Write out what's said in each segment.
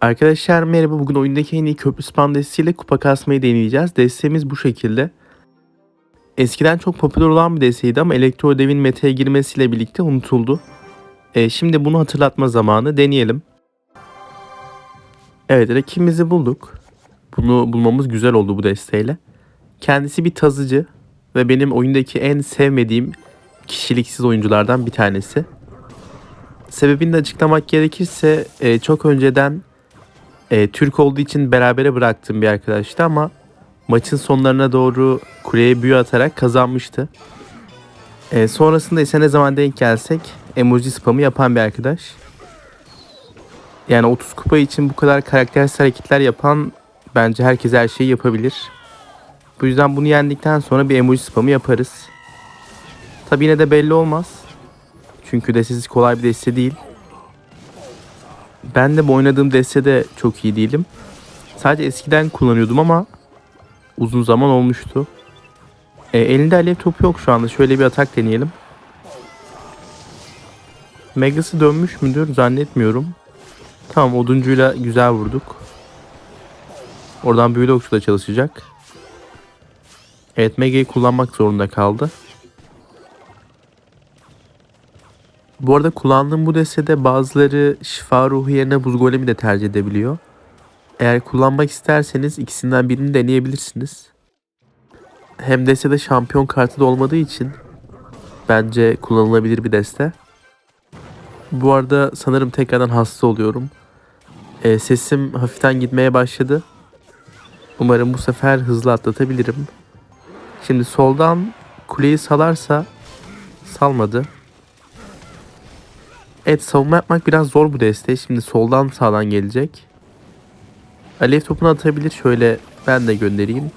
Arkadaşlar merhaba. Bugün oyundaki en iyi köprü spam destesiyle kupa kasmayı deneyeceğiz. Destemiz bu şekilde. Eskiden çok popüler olan bir desteydi ama Elektro Dev'in meta'ya girmesiyle birlikte unutuldu. E, şimdi bunu hatırlatma zamanı. Deneyelim. Evet rakibimizi bulduk. Bunu bulmamız güzel oldu bu desteğiyle. Kendisi bir tazıcı ve benim oyundaki en sevmediğim kişiliksiz oyunculardan bir tanesi. Sebebini de açıklamak gerekirse e, çok önceden e, Türk olduğu için berabere bıraktığım bir arkadaştı ama maçın sonlarına doğru kuleye büyü atarak kazanmıştı. E, sonrasında ise ne zaman denk gelsek emoji spamı yapan bir arkadaş. Yani 30 kupa için bu kadar karaktersiz hareketler yapan bence herkes her şeyi yapabilir. Bu yüzden bunu yendikten sonra bir emoji spamı yaparız. Tabi yine de belli olmaz. Çünkü destesi kolay bir deste değil. Ben de bu oynadığım destede çok iyi değilim. Sadece eskiden kullanıyordum ama uzun zaman olmuştu. E, elinde alev topu yok şu anda. Şöyle bir atak deneyelim. Megası dönmüş müdür zannetmiyorum. Tamam oduncuyla güzel vurduk. Oradan büyülü okçu da çalışacak. Evet Mega'yı kullanmak zorunda kaldı. Bu arada kullandığım bu destede bazıları şifa ruhu yerine buz golemi de tercih edebiliyor. Eğer kullanmak isterseniz ikisinden birini deneyebilirsiniz. Hem destede şampiyon kartı da olmadığı için bence kullanılabilir bir deste. Bu arada sanırım tekrardan hasta oluyorum. E, sesim hafiften gitmeye başladı. Umarım bu sefer hızlı atlatabilirim. Şimdi soldan kuleyi salarsa salmadı. Evet savunma yapmak biraz zor bu deste. Şimdi soldan sağdan gelecek. Alev topunu atabilir. Şöyle ben de göndereyim.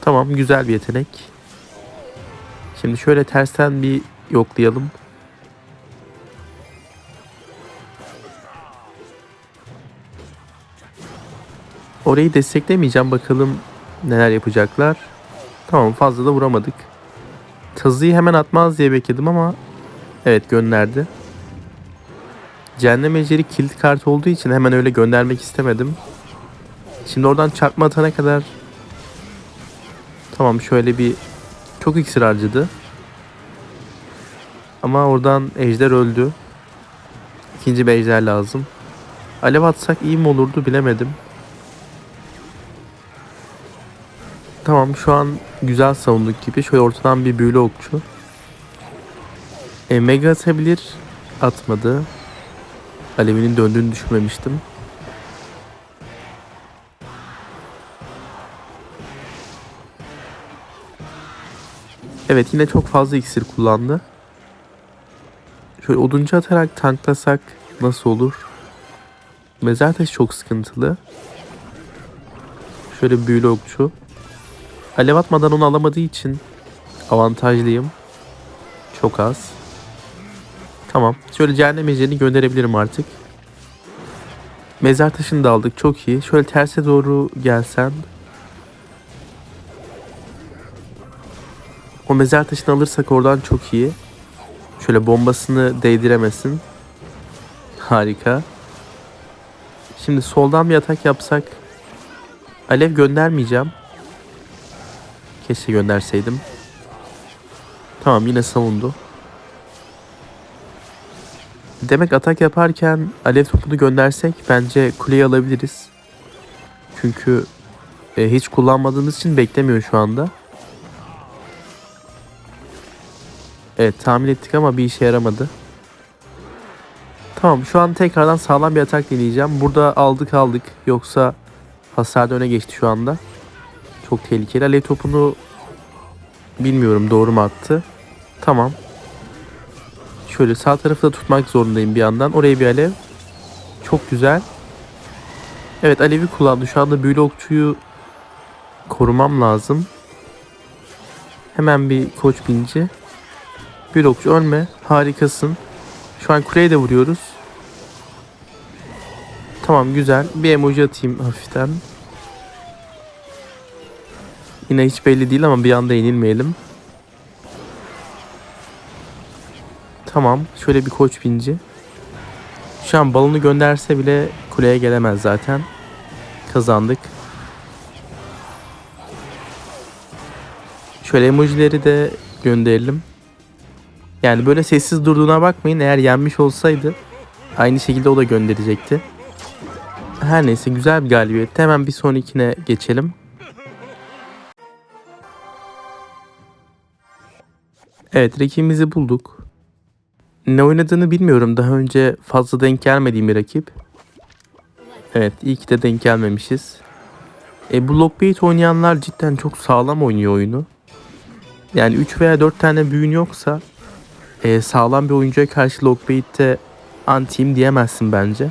Tamam güzel bir yetenek. Şimdi şöyle tersten bir yoklayalım. Orayı desteklemeyeceğim. Bakalım neler yapacaklar. Tamam fazla da vuramadık. Tazıyı hemen atmaz diye bekledim ama evet gönderdi. Cehennem Ejderi kilit kart olduğu için hemen öyle göndermek istemedim. Şimdi oradan çarpma atana kadar tamam şöyle bir çok iksir harcadı. Ama oradan ejder öldü. İkinci bir ejder lazım. Alev atsak iyi mi olurdu bilemedim. Tamam şu an güzel savunduk gibi. Şöyle ortadan bir büyülü okçu. E, mega atabilir. Atmadı. Alevinin döndüğünü düşünmemiştim. Evet yine çok fazla iksir kullandı. Şöyle oduncu atarak tanklasak nasıl olur? Mezar taşı çok sıkıntılı. Şöyle büyülü okçu. Alev atmadan onu alamadığı için avantajlıyım. Çok az. Tamam. Şöyle cehennem ejderini gönderebilirim artık. Mezar taşını da aldık. Çok iyi. Şöyle terse doğru gelsen. O mezar taşını alırsak oradan çok iyi. Şöyle bombasını değdiremesin. Harika. Şimdi soldan bir atak yapsak. Alev göndermeyeceğim. Keşke gönderseydim. Tamam yine savundu. Demek atak yaparken alev topunu göndersek bence kuleyi alabiliriz. Çünkü e, hiç kullanmadığımız için beklemiyor şu anda. Evet tahmin ettik ama bir işe yaramadı. Tamam şu an tekrardan sağlam bir atak deneyeceğim. Burada aldık aldık. Yoksa hasarda öne geçti şu anda. Çok tehlikeli. Alev topunu bilmiyorum doğru mu attı. Tamam. Şöyle sağ tarafı da tutmak zorundayım bir yandan. Oraya bir alev. Çok güzel. Evet alevi kullandı. Şu anda büyülü okçuyu korumam lazım. Hemen bir koç binci. Büyülü okçu ölme. Harikasın. Şu an kuleye de vuruyoruz. Tamam güzel. Bir emoji atayım hafiften. Yine hiç belli değil ama bir anda yenilmeyelim. Tamam. Şöyle bir koç binci. Şu an balonu gönderse bile kuleye gelemez zaten. Kazandık. Şöyle emojileri de gönderelim. Yani böyle sessiz durduğuna bakmayın. Eğer yenmiş olsaydı aynı şekilde o da gönderecekti. Her neyse güzel bir galibiyet. Hemen bir sonrakine geçelim. Evet rakibimizi bulduk. Ne oynadığını bilmiyorum. Daha önce fazla denk gelmediğim bir rakip. Evet iyi ki de denk gelmemişiz. E, bu Lockbait oynayanlar cidden çok sağlam oynuyor oyunu. Yani 3 veya 4 tane büyün yoksa e, sağlam bir oyuncuya karşı Lockbait'te antiyim diyemezsin bence.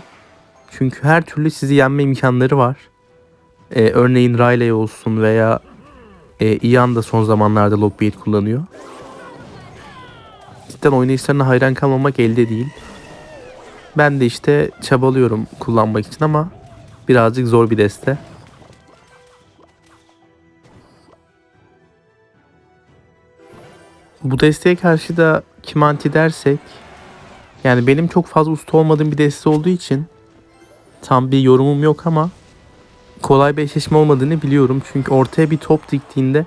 Çünkü her türlü sizi yenme imkanları var. E, örneğin Riley olsun veya e, Ian da son zamanlarda Lockbait kullanıyor. Cidden oynayışlarına hayran kalmamak elde değil. Ben de işte çabalıyorum kullanmak için ama birazcık zor bir deste. Bu desteğe karşı da kim anti dersek yani benim çok fazla usta olmadığım bir deste olduğu için tam bir yorumum yok ama kolay bir eşleşme olmadığını biliyorum. Çünkü ortaya bir top diktiğinde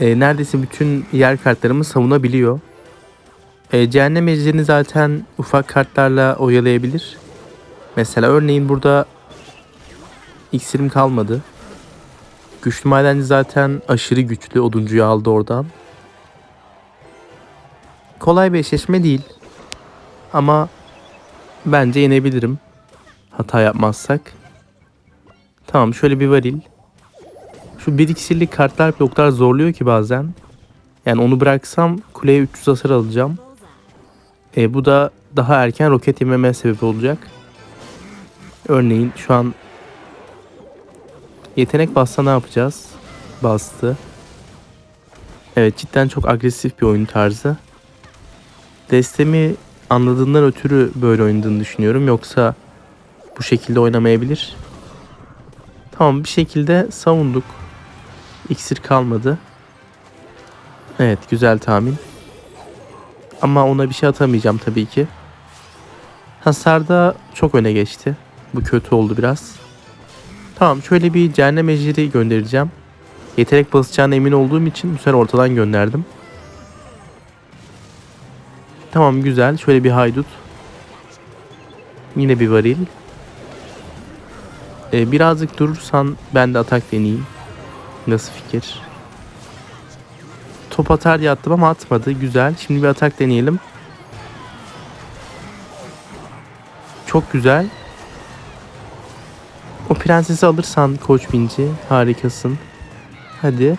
e, neredeyse bütün yer kartlarımı savunabiliyor. E, cehennem ejderini zaten ufak kartlarla oyalayabilir. Mesela örneğin burada iksirim kalmadı. Güçlü madenci zaten aşırı güçlü. Oduncuyu aldı oradan. Kolay bir eşleşme değil. Ama bence yenebilirim. Hata yapmazsak. Tamam şöyle bir varil. Şu bir iksirlik kartlar kadar zorluyor ki bazen. Yani onu bıraksam kuleye 300 hasar alacağım. E, bu da daha erken roket yememe sebep olacak. Örneğin şu an yetenek bassa ne yapacağız? Bastı. Evet cidden çok agresif bir oyun tarzı. Destemi anladığından ötürü böyle oynadığını düşünüyorum. Yoksa bu şekilde oynamayabilir. Tamam bir şekilde savunduk. İksir kalmadı. Evet güzel tahmin. Ama ona bir şey atamayacağım tabii ki. Hasarda çok öne geçti. Bu kötü oldu biraz. Tamam şöyle bir cehennem ejderi göndereceğim. Yetenek basacağına emin olduğum için bu sefer ortadan gönderdim. Tamam güzel. Şöyle bir haydut. Yine bir varil. Ee, birazcık durursan ben de atak deneyeyim. Nasıl fikir? Top atar diye attım ama atmadı. Güzel. Şimdi bir atak deneyelim. Çok güzel. O prensesi alırsan koç binci harikasın. Hadi.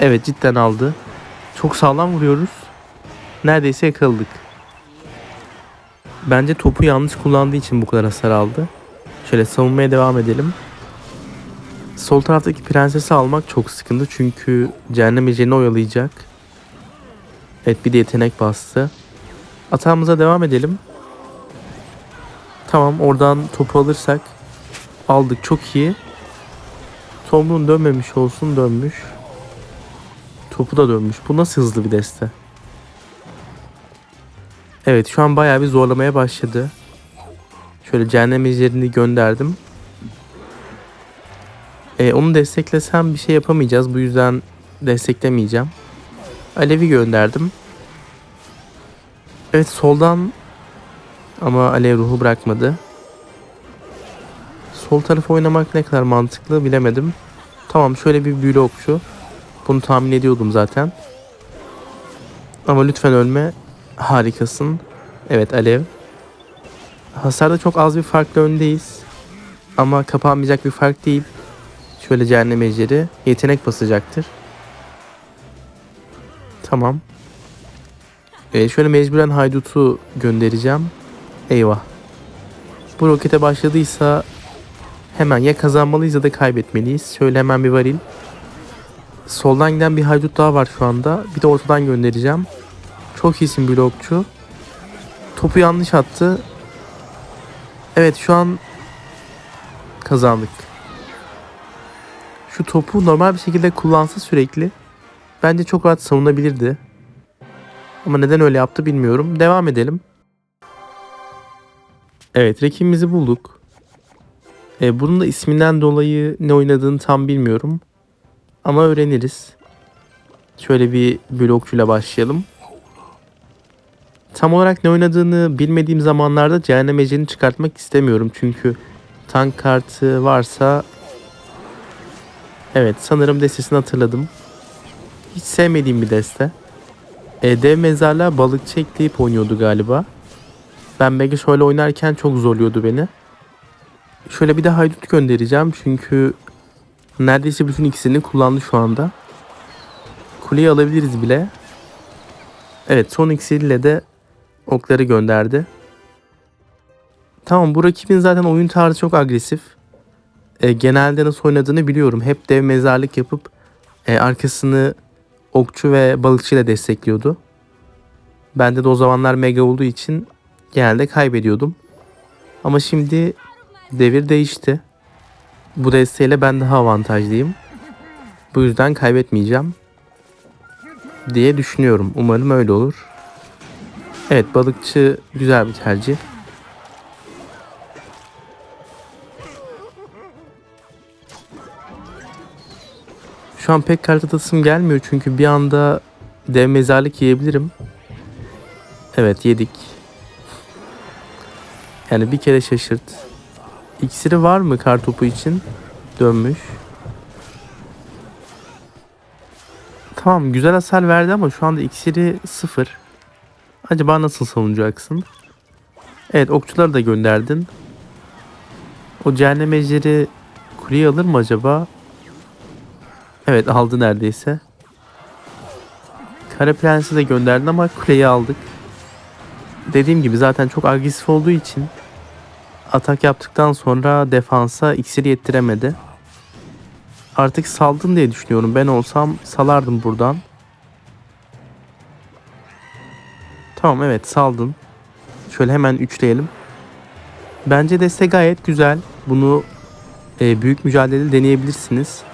Evet cidden aldı. Çok sağlam vuruyoruz. Neredeyse yakaladık. Bence topu yanlış kullandığı için bu kadar hasar aldı. Şöyle savunmaya devam edelim. Sol taraftaki prensesi almak çok sıkıntı çünkü cehennem ecerini oyalayacak. Evet bir de yetenek bastı. Atağımıza devam edelim. Tamam oradan topu alırsak aldık çok iyi. Tomrun dönmemiş olsun dönmüş. Topu da dönmüş. Bu nasıl hızlı bir deste? Evet şu an bayağı bir zorlamaya başladı. Şöyle cehennem ejderini gönderdim. E, onu desteklesem bir şey yapamayacağız. Bu yüzden desteklemeyeceğim. Alev'i gönderdim. Evet soldan ama Alev ruhu bırakmadı. Sol tarafı oynamak ne kadar mantıklı bilemedim. Tamam şöyle bir büyülü okçu. Bunu tahmin ediyordum zaten. Ama lütfen ölme. Harikasın. Evet Alev. Hasarda çok az bir farklı öndeyiz. Ama kapanmayacak bir fark değil. Şöyle cehennem ejderi yetenek basacaktır. Tamam. Ee, şöyle mecburen haydutu göndereceğim. Eyvah. Bu rokete başladıysa hemen ya kazanmalıyız ya da kaybetmeliyiz. Şöyle hemen bir varil. Soldan giden bir haydut daha var şu anda. Bir de ortadan göndereceğim. Çok iyisin blokçu. Topu yanlış attı. Evet şu an kazandık. Şu topu normal bir şekilde kullansa sürekli bence çok rahat savunabilirdi. Ama neden öyle yaptı bilmiyorum. Devam edelim. Evet rakibimizi bulduk. E, bunun da isminden dolayı ne oynadığını tam bilmiyorum. Ama öğreniriz. Şöyle bir blokçuyla başlayalım. Tam olarak ne oynadığını bilmediğim zamanlarda cehennem ecerini çıkartmak istemiyorum. Çünkü tank kartı varsa... Evet sanırım destesini hatırladım. Hiç sevmediğim bir deste. E, dev mezarlığa balıkçı ekleyip oynuyordu galiba. Ben belki şöyle oynarken çok zorluyordu beni. Şöyle bir de haydut göndereceğim çünkü neredeyse bütün ikisini kullandı şu anda. Kuleyi alabiliriz bile. Evet son iksiriyle de okları gönderdi. Tamam bu rakibin zaten oyun tarzı çok agresif. E, genelde nasıl oynadığını biliyorum. Hep dev mezarlık yapıp e, arkasını okçu ve balıkçıyla destekliyordu. Bende de o zamanlar mega olduğu için genelde kaybediyordum. Ama şimdi devir değişti. Bu desteğiyle ben daha avantajlıyım. Bu yüzden kaybetmeyeceğim diye düşünüyorum. Umarım öyle olur. Evet balıkçı güzel bir tercih. Şu an pek kart atasım gelmiyor çünkü bir anda dev mezarlık yiyebilirim. Evet yedik. Yani bir kere şaşırt. İksiri var mı kar topu için? Dönmüş. Tamam güzel hasar verdi ama şu anda iksiri sıfır. Acaba nasıl savunacaksın? Evet okçuları da gönderdin. O cehennem ejderi kuleyi alır mı acaba? Evet aldı neredeyse. Kara Prens'i de gönderdin ama kuleyi aldık. Dediğim gibi zaten çok agresif olduğu için atak yaptıktan sonra defansa iksiri yettiremedi. Artık saldın diye düşünüyorum. Ben olsam salardım buradan. Tamam evet saldın. Şöyle hemen üçleyelim. Bence deste gayet güzel. Bunu e, büyük mücadele deneyebilirsiniz.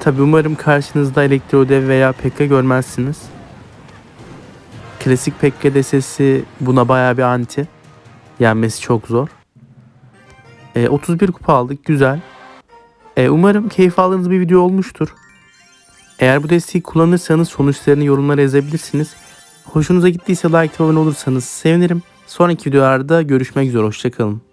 Tabi umarım karşınızda Elektrodev veya Pekka görmezsiniz. Klasik Pekka destesi buna baya bir anti. Yenmesi çok zor. E, 31 kupa aldık güzel. E, umarım keyif aldığınız bir video olmuştur. Eğer bu desteği kullanırsanız sonuçlarını yorumlara yazabilirsiniz. Hoşunuza gittiyse like ve abone olursanız sevinirim. Sonraki videolarda görüşmek üzere. Hoşçakalın.